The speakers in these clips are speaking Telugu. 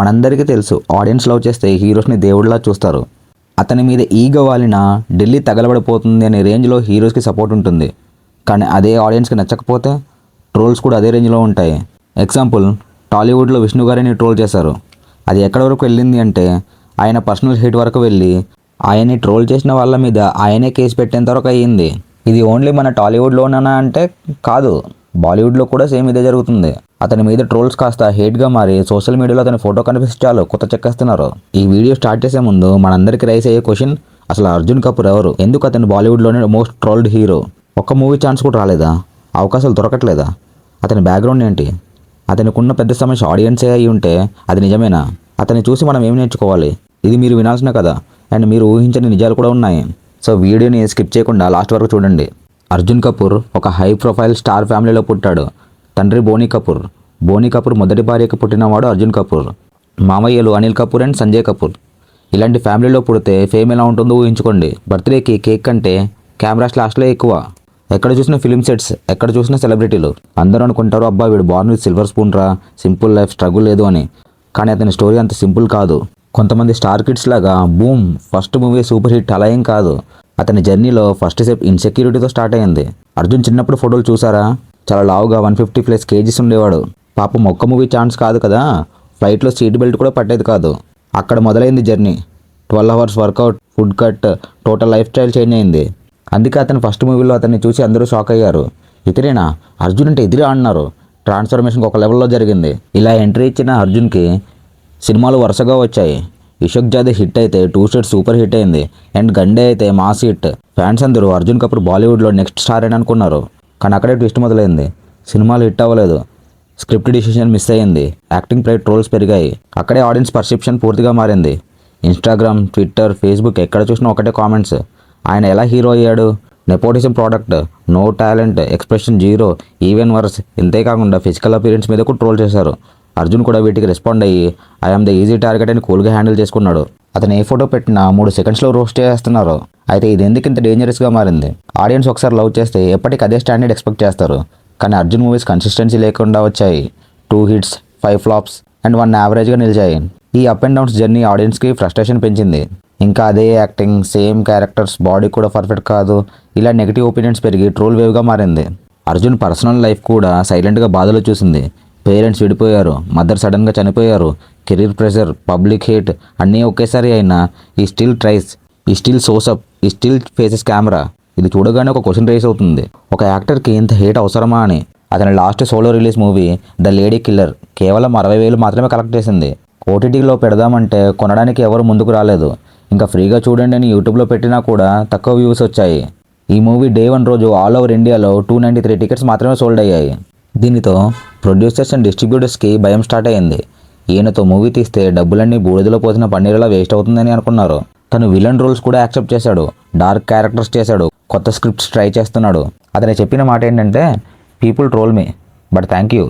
మనందరికీ తెలుసు ఆడియన్స్ లవ్ చేస్తే హీరోస్ని దేవుడిలా చూస్తారు. అతని మీద ఈగ వాలిన ఢిల్లీ తగలబడిపోతుంది అనే రేంజ్లో హీరోస్కి సపోర్ట్ ఉంటుంది. కానీ అదే ఆడియన్స్కి నచ్చకపోతే ట్రోల్స్ కూడా అదే రేంజ్లో ఉంటాయి. ఎగ్జాంపుల్ టాలీవుడ్లో విష్ణు గారిని ట్రోల్ చేశారు. అది ఎక్కడి వరకు వెళ్ళింది అంటే ఆయన పర్సనల్ హిట్ వరకు వెళ్ళి ఆయన్ని ట్రోల్ చేసిన వాళ్ళ మీద ఆయనే కేసు పెట్టేంత వరకు అయ్యింది. ఇది ఓన్లీ మన టాలీవుడ్లోనా అంటే కాదు బాలీవుడ్లో కూడా సేమ్ ఇదే జరుగుతుంది. అతని మీద ట్రోల్స్ కాస్త హేట్గా మారి సోషల్ మీడియాలో అతని ఫోటో కనిపిస్తే చాలు కొత్త చెక్కేస్తున్నారు. ఈ వీడియో స్టార్ట్ చేసే ముందు మనందరికీ రైస్ అయ్యే క్వశ్చన్ అసలు అర్జున్ కపూర్ ఎవరు? ఎందుకు అతను బాలీవుడ్లోనే మోస్ట్ ట్రోల్డ్ హీరో? ఒక్క మూవీ ఛాన్స్ కూడా రాలేదా? అవకాశాలు దొరకట్లేదా? అతని బ్యాక్గ్రౌండ్ ఏంటి? అతనికి ఉన్న పెద్ద సమస్య ఆడియన్సే అయి ఉంటే అది నిజమేనా? అతన్ని చూసి మనం ఏం నేర్చుకోవాలి? ఇది మీరు వినాల్సిన కదా అండ్ మీరు ఊహించని నిజాలు కూడా ఉన్నాయి. సో వీడియోని స్కిప్ చేయకుండా లాస్ట్ వరకు చూడండి. అర్జున్ కపూర్ ఒక హై ప్రొఫైల్ స్టార్ ఫ్యామిలీలో పుట్టాడు. తండ్రి బోనీ కపూర్. బోనీ కపూర్ మొదటి భార్యకు పుట్టినవాడు అర్జున్ కపూర్. మామయ్యలు అనిల్ కపూర్ అండ్ సంజయ్ కపూర్. ఇలాంటి ఫ్యామిలీలో పుడితే ఫేమ్ ఎలా ఉంటుందో ఊహించుకోండి. బర్త్డేకి కేక్ కంటే కెమెరాస్ లాస్ట్లో ఎక్కువ. ఎక్కడ చూసిన ఫిలిం సెట్స్ ఎక్కడ చూసిన సెలబ్రిటీలు. అందరూ అనుకుంటారు అబ్బా వీడు బార్న్ విత్ సిల్వర్ స్పూన్ రా సింపుల్ లైఫ్ స్ట్రగుల్ లేదు అని. కానీ అతని స్టోరీ అంత సింపుల్ కాదు. కొంతమంది స్టార్ కిడ్స్ లాగా boom first movie super hit అలా ఏం కాదు. అతని జర్నీలో ఫస్ట్ స్టెప్ ఇన్సెక్యూరిటీతో స్టార్ట్ అయింది. అర్జున్ చిన్నప్పుడు ఫోటోలు చూసారా? చాలా లావుగా వన్ ఫిఫ్టీ ప్లస్ కేజీస్ ఉండేవాడు. పాపం ఒక్క మూవీ ఛాన్స్ కాదు కదా. ఫ్లైట్లో సీట్ బెల్ట్ కూడా పట్టేది కాదు. అక్కడ మొదలైంది journey. Twelve hours workout food cut total lifestyle change అయింది. అందుకే అతని ఫస్ట్ మూవీలో అతన్ని చూసి అందరూ షాక్ అయ్యారు. ఇతరేనా అర్జున్ అంటే ఎదిరే అన్నారు ట్రాన్స్ఫర్మేషన్ ఒక లెవెల్లో జరిగింది. ఇలా ఎంట్రీ ఇచ్చిన అర్జున్కి సినిమాలు వరుసగా వచ్చాయి. ఇషక్ జాదే హిట్ అయితే టూ స్టేట్ సూపర్ హిట్ అయింది. అండ్ గండే అయితే మాస్ హిట్. ఫ్యాన్స్ అందరూ అర్జున్ కపూర్ బాలీవుడ్లో నెక్స్ట్ స్టార్ అని అనుకున్నారు. కానీ అక్కడే ట్విస్ట్ మొదలైంది. సినిమాలు హిట్ అవ్వలేదు. స్క్రిప్ట్ డిసిషన్ మిస్ అయ్యింది. యాక్టింగ్ పై ట్రోల్స్ పెరిగాయి. అక్కడే ఆడియన్స్ పర్సెప్షన్ పూర్తిగా మారింది. ఇన్స్టాగ్రామ్ ట్విట్టర్ ఫేస్బుక్ ఎక్కడ చూసినా ఒకటే కామెంట్స్. ఆయన ఎలా హీరో అయ్యాడు? Nepotism product no talent expression zero even worse ఇంతే కాకుండా ఫిజికల్ అపీరెన్స్ మీద కూడా ట్రోల్ చేశారు. అర్జున్ కూడా వీటికి రెస్పాండ్ అయ్యి ఐఎమ్ ద ఈజీ టార్గెట్ అని కూల్గా హ్యాండిల్ చేసుకున్నాడు. అతను ఏ ఫోటో పెట్టినా మూడు సెకండ్స్లో రోస్ట్ చేస్తున్నారు అయితే ఇది ఎందుకు ఇంత డేంజరస్గా మారింది? ఆడియన్స్ ఒకసారి లవ్ చేస్తే ఎప్పటికీ అదే స్టాండర్డ్ ఎక్స్పెక్ట్ చేస్తారు. కానీ అర్జున్ మూవీస్ కన్సిస్టెన్సీ లేకుండా వచ్చాయి. Two hits five flops and one యావరేజ్గా నిలిచాయి. ఈ అప్ అండ్ డౌన్స్ జర్నీ ఆడియన్స్కి ఫ్రస్ట్రేషన్ పెంచింది. ఇంకా అదే యాక్టింగ్ సేమ్ క్యారెక్టర్స్ బాడీ కూడా పర్ఫెక్ట్ కాదు. ఇలా నెగిటివ్ ఒపీనియన్స్ పెరిగి ట్రోల్ వేవ్గా మారింది. అర్జున్ పర్సనల్ లైఫ్ కూడా సైలెంట్గా బాధలు చూసింది. పేరెంట్స్ విడిపోయారు మదర్ సడన్గా చనిపోయారు. కెరీర్ ప్రెషర్ పబ్లిక్ హేట్ అన్నీ ఒకేసారి అయినా he still tries he still shows up he still faces camera ఇది చూడగానే ఒక క్వశ్చన్ రేస్ అవుతుంది. ఒక యాక్టర్కి ఇంత హేట్ అవసరమా అని. అతని last solo release movie the lady killer కేవలం అరవై వేలు మాత్రమే కలెక్ట్ చేసింది. ఓటీటీలో పెడదామంటే కొనడానికి ఎవరు ముందుకు రాలేదు. ఇంకా ఫ్రీగా చూడండి అని యూట్యూబ్లో పెట్టినా కూడా తక్కువ వ్యూస్ వచ్చాయి. ఈ మూవీ డే వన్ రోజు ఆల్ ఓవర్ ఇండియాలో టూ నైంటీ త్రీ టికెట్స్ మాత్రమే సోల్డ్ అయ్యాయి. దీనితో ప్రొడ్యూసర్స్ అండ్ డిస్ట్రిబ్యూటర్స్కి భయం స్టార్ట్ అయింది. ఈయనతో మూవీ తీస్తే డబ్బులన్నీ బూడిదలో పోసిన పన్నీరులా వేస్ట్ అవుతుందని అనుకున్నారు. తను విలన్ రోల్స్ కూడా యాక్సెప్ట్ చేశాడు. డార్క్ క్యారెక్టర్స్ చేశాడు. కొత్త స్క్రిప్ట్స్ ట్రై చేస్తున్నాడు. అతను చెప్పిన మాట ఏంటంటే people troll me but thank you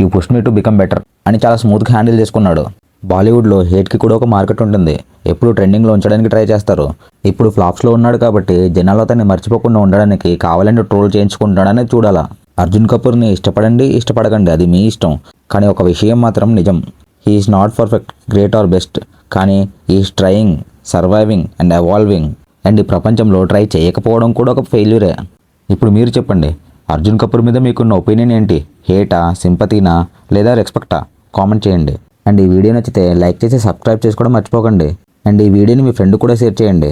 you push me to become better అని చాలా స్మూత్గా హ్యాండిల్ చేసుకున్నాడు. బాలీవుడ్లో హేట్కి కూడా ఒక మార్కెట్ ఉంటుంది. ఎప్పుడు ట్రెండింగ్లో ఉంచడానికి ట్రై చేస్తారు. ఇప్పుడు ఫ్లాప్స్లో ఉన్నాడు కాబట్టి జనాలు అతన్ని మర్చిపోకుండా ఉండడానికి కావాలంటే ట్రోల్ చేయించుకుంటాడనే చూడాలా. అర్జున్ కపూర్ని ఇష్టపడండి ఇష్టపడకండి అది మీ ఇష్టం. కానీ ఒక విషయం మాత్రం నిజం. He's not perfect great or best కానీ is trying surviving and evolving and ఈ ప్రపంచంలో ట్రై చేయకపోవడం కూడా ఒక ఫెయిల్యూరే. ఇప్పుడు మీరు చెప్పండి అర్జున్ కపూర్ మీద మీకున్న ఒపీనియన్ ఏంటి? హేటా సింపతీనా లేదా రెస్పెక్టా? కామెంట్ చేయండి. అండ్ ఈ వీడియో నచ్చితే లైక్ చేసి సబ్స్క్రైబ్ చేసుకోవడం మర్చిపోకండి. అండ్ ఈ వీడియోని మీ ఫ్రెండ్ కూడా షేర్ చేయండి.